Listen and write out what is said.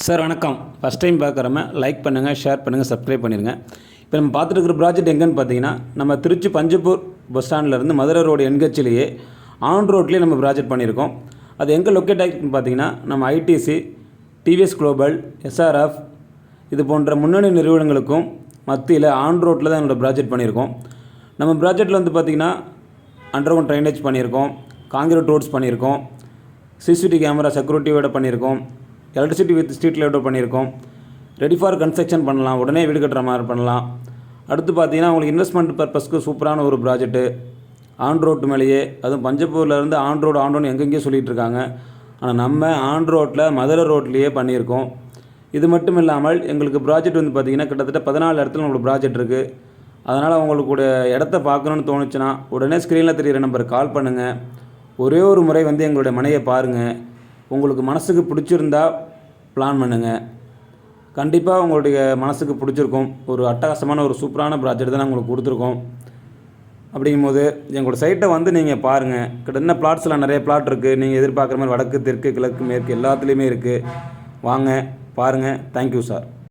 Sir வணக்கம். First time பார்க்குறவங்க like பண்ணுங்கள் ஷேர் பண்ணுங்கள் சப்ஸ்கிரைப் பண்ணிடுங்க இப்போ நம்ம பார்த்துட்டு இருக்கிற ப்ராஜெக்ட் எங்கேன்னு பார்த்தீங்கன்னா நம்ம திருச்சி பஞ்சப்பூர் பஸ் ஸ்டாண்ட்லேருந்து மதுரை ரோடு என்கட்சிலேயே ஆன் ரோட்லேயே நம்ம ப்ராஜெக்ட் பண்ணியிருக்கோம். அது எங்கே லொக்கேட் ஆகிருக்குன்னு பார்த்தீங்கன்னா நம்ம ஐடிசி டிவிஎஸ் குளோபல் எஸ்ஆர்எஃப் இது போன்ற முன்னணி நிறுவனங்களுக்கும் மத்தியில் ஆன் ரோட்டில் தான் என்னோடய ப்ராஜெக்ட் பண்ணியிருக்கோம். நம்ம ப்ராஜெக்ட்டில் வந்து பார்த்திங்கன்னா அண்டர்கிரவுண்ட் ட்ரைனேஜ் பண்ணியிருக்கோம் காங்கிரீட் ரோட்ஸ் பண்ணியிருக்கோம் சிசிடிவி கேமரா செக்யூரிட்டியோட பண்ணியிருக்கோம் எலக்ட்ரிசிட்டி வித் ஸ்ட்ரீட் லைட்டோட பண்ணியிருக்கோம். ரெடி ஃபார் கன்ஸ்ட்ரக்ஷன் பண்ணலாம். உடனே வீடு கட்டுற மாதிரி பண்ணலாம். அடுத்து பார்த்தீங்கன்னா உங்களுக்கு இன்வெஸ்ட்மெண்ட் பர்பஸ்க்கு சூப்பரான ஒரு ப்ராஜெக்ட்டு ஆன் ரோட்டு மேலேயே அதுவும் பஞ்சப்பூர்ல இருந்து ஆன் ரோடு ஆன் ரோடு எங்கெங்கேயோ சொல்லிட்டு இருக்காங்க. ஆனால் நம்ம ஆன் ரோட்டில் மதுரை ரோட்லேயே பண்ணியிருக்கோம். இது மட்டும் இல்லாமல் எங்களுக்கு ப்ராஜெக்ட் வந்து பார்த்திங்கன்னா கிட்டத்தட்ட பதினாலு இடத்துல உங்களுக்கு ப்ராஜெக்ட் இருக்குது அதனால் உங்களுக்கு இடத்த பார்க்கணுன்னு தோணுச்சுன்னா உடனே ஸ்க்ரீனில் தெரிகிற நம்பருக்கு கால் பண்ணுங்கள் ஒரே ஒரு முறை வந்து எங்களுடைய மனையை பாருங்கள் உங்களுக்கு மனசுக்கு பிடிச்சிருந்தா பிளான் பண்ணுங்கள் கண்டிப்பாக உங்களுடைய மனசுக்கு பிடிச்சிருக்கும். ஒரு அட்டகாசமான ஒரு சூப்பரான ப்ராஜெக்ட் தான் உங்களுக்கு கொடுத்துருக்கோம். அப்படிங்கும்போது எங்களோட சைட்டை வந்து நீங்கள் பாருங்கள் கிட்ட பிளாட்ஸ்லாம் நிறைய பிளாட் இருக்குது நீங்கள் எதிர்பார்க்குற மாதிரி வடக்கு தெற்கு கிழக்கு மேற்கு எல்லாத்துலேயுமே இருக்குது வாங்க பாருங்கள் தேங்க்யூ சார்